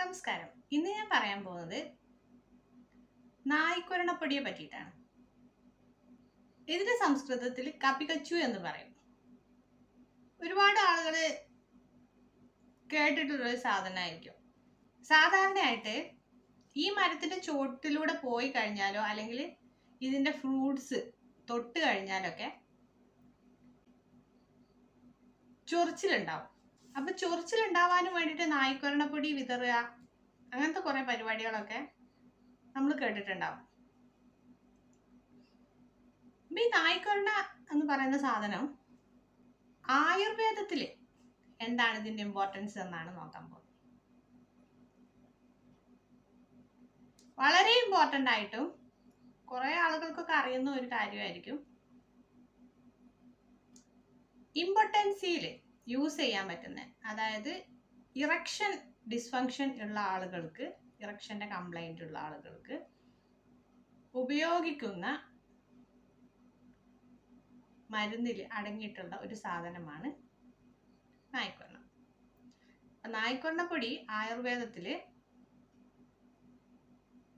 നമസ്കാരം. ഇന്ന് ഞാൻ പറയാൻ പോകുന്നത് നായ്ക്കൊരണപ്പൊടിയെ പറ്റിയിട്ടാണ്. ഇതിന്റെ സംസ്കൃതത്തിൽ കപികച്ചു എന്ന് പറയും. ഒരുപാട് ആളുകൾ കേട്ടിട്ടുള്ളൊരു സാധനമായിരിക്കും. സാധാരണയായിട്ട് ഈ മരത്തിന്റെ ചോട്ടിലൂടെ പോയി കഴിഞ്ഞാലോ അല്ലെങ്കിൽ ഇതിന്റെ ഫ്രൂട്ട്സ് തൊട്ട് കഴിഞ്ഞാലൊക്കെ ചൊറിച്ചിലുണ്ടാവും. അപ്പൊ ചൊറിച്ചിലുണ്ടാവാനും വേണ്ടിയിട്ട് നായ്ക്കൊരണപ്പൊടി വിതറുക അങ്ങനത്തെ കുറെ പരിപാടികളൊക്കെ നമ്മൾ കേട്ടിട്ടുണ്ടാവും. അപ്പൊ ഈ നായ്ക്കൊരണ എന്ന് പറയുന്ന സാധനം ആയുർവേദത്തിൽ എന്താണ് ഇതിന്റെ ഇമ്പോർട്ടൻസ് എന്നാണ് നോക്കാൻ പോകുന്നത്. വളരെ ഇമ്പോർട്ടന്റ് ആയിട്ടും കുറെ ആളുകൾക്കൊക്കെ അറിയുന്ന ഒരു കാര്യമായിരിക്കും. ഇമ്പോർട്ടൻസിയിൽ യൂസ് ചെയ്യാൻ പറ്റുന്നത് അതായത് ഇറക്ഷൻ ഡിസ്ഫങ്ഷൻ ഉള്ള ആളുകൾക്ക് ഇറക്ഷന്റെ കംപ്ലൈന്റ് ഉള്ള ആളുകൾക്ക് ഉപയോഗിക്കുന്ന മരുന്നിൽ അടങ്ങിയിട്ടുള്ള ഒരു സാധനമാണ് നായ്ക്കൊണ്ണ നായ്ക്കൊണ്ണപ്പൊടി ആയുർവേദത്തിൽ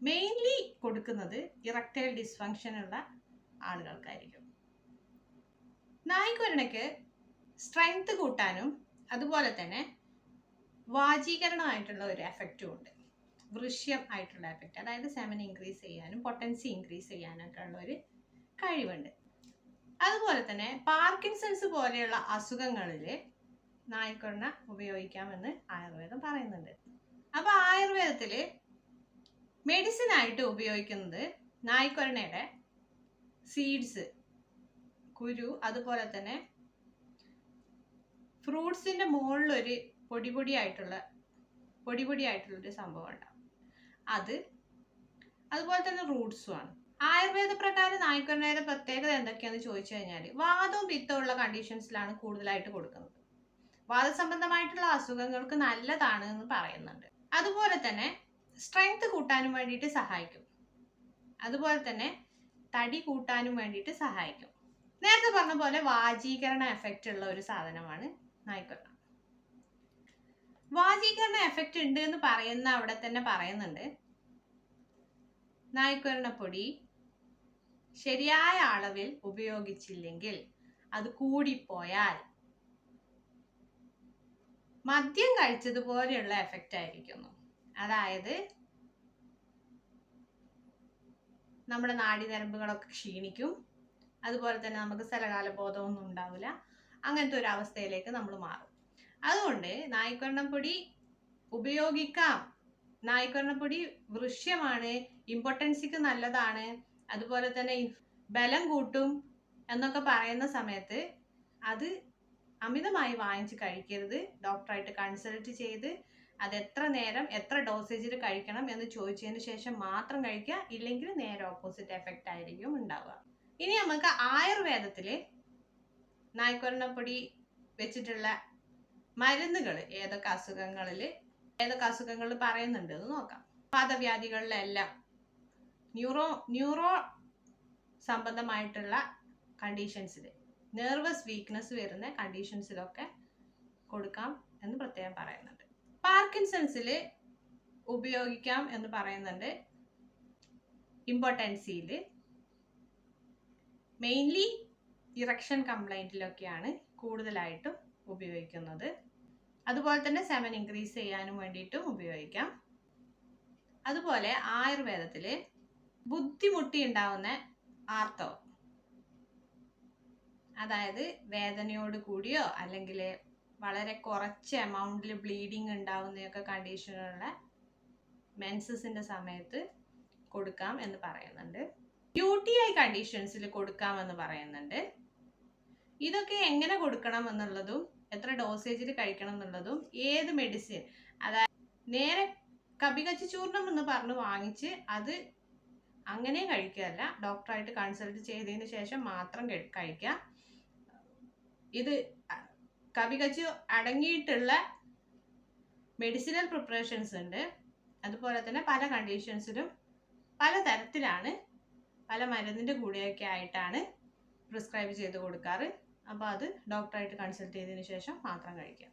മെയിൻലി കൊടുക്കുന്നത് ഇറക്ടൈൽ ഡിസ്ഫങ്ഷൻ ഉള്ള ആളുകൾക്കായിരിക്കും. നായ്ക്കൊരണയ്ക്ക് സ്ട്രെങ്ത് കൂട്ടാനും അതുപോലെ തന്നെ വാചീകരണമായിട്ടുള്ള ഒരു എഫക്റ്റും ഉണ്ട്. വൃഷ്യം ആയിട്ടുള്ള എഫക്റ്റ് അതായത് സെമൻ ഇൻക്രീസ് ചെയ്യാനും പൊട്ടൻസി ഇൻക്രീസ് ചെയ്യാനൊക്കെ ഉള്ള ഒരു കഴിവുണ്ട്. അതുപോലെ തന്നെ പാർക്കിൻസൺസ് പോലെയുള്ള അസുഖങ്ങളിൽ നായ്ക്കൊണ്ണ ഉപയോഗിക്കാമെന്ന് ആയുർവേദം പറയുന്നുണ്ട്. അപ്പോൾ ആയുർവേദത്തിൽ മെഡിസിൻ ആയിട്ട് ഉപയോഗിക്കുന്നത് നായ്ക്കൊരണയുടെ സീഡ്സ് കുരു അതുപോലെ തന്നെ ഫ്രൂട്ട്സിന്റെ മോളിൽ ഒരു പൊടി പൊടിയായിട്ടുള്ള പൊടി ഒരു സംഭവം ഉണ്ടാവും അത് അതുപോലെ തന്നെ റൂട്ട്സും ആണ്. ആയുർവേദ പ്രകാരം നായ്ക്കൊന്നയുടെ പ്രത്യേകത എന്തൊക്കെയാണെന്ന് ചോദിച്ചു കഴിഞ്ഞാൽ വാദവും പിത്തവും ഉള്ള കണ്ടീഷൻസിലാണ് കൂടുതലായിട്ട് കൊടുക്കുന്നത്. വാദസംബന്ധമായിട്ടുള്ള അസുഖങ്ങൾക്ക് നല്ലതാണ് എന്ന് പറയുന്നുണ്ട്. അതുപോലെ തന്നെ സ്ട്രെങ്ത് കൂട്ടാനും വേണ്ടിയിട്ട് സഹായിക്കും. അതുപോലെ തന്നെ തടി കൂട്ടാനും വേണ്ടിയിട്ട് സഹായിക്കും. നേരത്തെ പറഞ്ഞ പോലെ വാചീകരണ എഫക്റ്റ് ഉള്ള ഒരു സാധനമാണ് നായ്ക്കൊണ്ട വാജീകരണ എഫക്റ്റ് ഉണ്ട് എന്ന് പറയുന്ന അവിടെ തന്നെ പറയുന്നുണ്ട്. നായ്ക്കുരണപ്പൊടി ശരിയായ അളവിൽ ഉപയോഗിച്ചില്ലെങ്കിൽ അത് കൂടിപ്പോയാൽ മദ്യം കഴിച്ചതുപോലെയുള്ള എഫക്റ്റ് ആയിരിക്കുന്നു. അതായത് നമ്മുടെ നാഡീനരമ്പുകളൊക്കെ ക്ഷീണിക്കും. അതുപോലെ തന്നെ നമുക്ക് സ്ഥലകാല ബോധമൊന്നും ഉണ്ടാവില്ല. അങ്ങനത്തെ ഒരു അവസ്ഥയിലേക്ക് നമ്മൾ മാറും. അതുകൊണ്ട് നായ്ക്കൊരണപ്പൊടി ഉപയോഗിക്കാം. നായ്ക്കൊരണപ്പൊടി വൃശ്യമാണ് ഇമ്പോർട്ടൻസിക്ക് നല്ലതാണ്. അതുപോലെ തന്നെ ബലം കൂട്ടും എന്നൊക്കെ പറയുന്ന സമയത്ത് അത് അമിതമായി വാങ്ങിച്ച് കഴിക്കരുത്. ഡോക്ടറായിട്ട് കൺസൾട്ട് ചെയ്ത് അത് എത്ര നേരം എത്ര ഡോസേജിൽ കഴിക്കണം എന്ന് ചോദിച്ചതിന് ശേഷം മാത്രം കഴിക്കുക. ഇല്ലെങ്കിൽ നേരെ ഓപ്പോസിറ്റ് എഫക്റ്റ് ആയിരിക്കും ഉണ്ടാവുക. ഇനി നമുക്ക് ആയുർവേദത്തിൽ നായ്ക്കൊരണപ്പൊടി വെച്ചിട്ടുള്ള മരുന്നുകൾ ഏതൊക്കെ അസുഖങ്ങളിൽ ഏതൊക്കെ അസുഖങ്ങൾ പറയുന്നുണ്ട് എന്ന് നോക്കാം. പാദവ്യാധികളിലെല്ലാം ന്യൂറോ ന്യൂറോ സംബന്ധമായിട്ടുള്ള കണ്ടീഷൻസിൽ നെർവസ് വീക്ക്നെസ് വരുന്ന കണ്ടീഷൻസിലൊക്കെ കൊടുക്കാം എന്ന് പ്രത്യേകം പറയുന്നുണ്ട്. പാർക്കിൻസൺസിൽ ഉപയോഗിക്കാം എന്ന് പറയുന്നുണ്ട്. ഇമ്പോർട്ടൻസിയിൽ മെയിൻലി ഇറക്ഷൻ കംപ്ലൈന്റിലൊക്കെയാണ് കൂടുതലായിട്ടും ഉപയോഗിക്കുന്നത്. അതുപോലെ തന്നെ സെവൻ ഇൻക്രീസ് ചെയ്യാനും വേണ്ടിയിട്ടും ഉപയോഗിക്കാം. അതുപോലെ ആയുർവേദത്തിൽ ബുദ്ധിമുട്ടി ഉണ്ടാവുന്ന ആർത്തവം. അതായത് വേദനയോട് കൂടിയോ അല്ലെങ്കിൽ വളരെ കുറച്ച് എമൗണ്ടിൽ ബ്ലീഡിങ് ഉണ്ടാവുന്നതൊക്കെ കണ്ടീഷനുള്ള മെൻസസിന്റെ സമയത്ത് കൊടുക്കാം എന്ന് പറയുന്നുണ്ട്. യു ടി ഐ കണ്ടീഷൻസിൽ കൊടുക്കാമെന്ന് പറയുന്നുണ്ട്. ഇതൊക്കെ എങ്ങനെ കൊടുക്കണം എന്നുള്ളതും എത്ര ഡോസേജിൽ കഴിക്കണം എന്നുള്ളതും ഏത് മെഡിസിൻ അതായത് നേരെ കപികച്ചി ചൂർണം എന്ന് പറഞ്ഞ് വാങ്ങിച്ച് അത് അങ്ങനെ കഴിക്കുകയല്ല. ഡോക്ടറായിട്ട് കൺസൾട്ട് ചെയ്തതിന് ശേഷം മാത്രം കഴിക്കുക ഇത് കപികച്ച് അടങ്ങിയിട്ടുള്ള മെഡിസിനൽ പ്രിപ്പറേഷൻസ് ഉണ്ട്. അതുപോലെ തന്നെ പല കണ്ടീഷൻസിലും പല തരത്തിലാണ് പല മരുന്നിന്റെ കൂടെയൊക്കെ ആയിട്ടാണ് പ്രിസ്ക്രൈബ് ചെയ്ത് കൊടുക്കാറ്. അപ്പോൾ അത് ഡോക്ടറായിട്ട് കൺസൾട്ട് ചെയ്തതിന് ശേഷം മാത്രം കഴിക്കുക